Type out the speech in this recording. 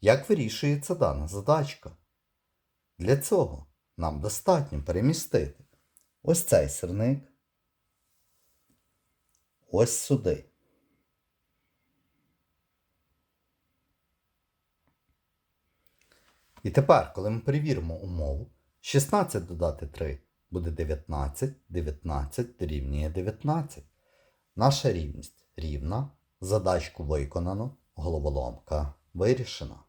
Як вирішується дана задачка? Для цього нам достатньо перемістити ось цей сирник ось сюди. І тепер, коли ми перевіримо умову, 16 додати 3 буде 19, 19 дорівнює 19. Наша рівність рівна, задачку виконано, головоломка вирішена.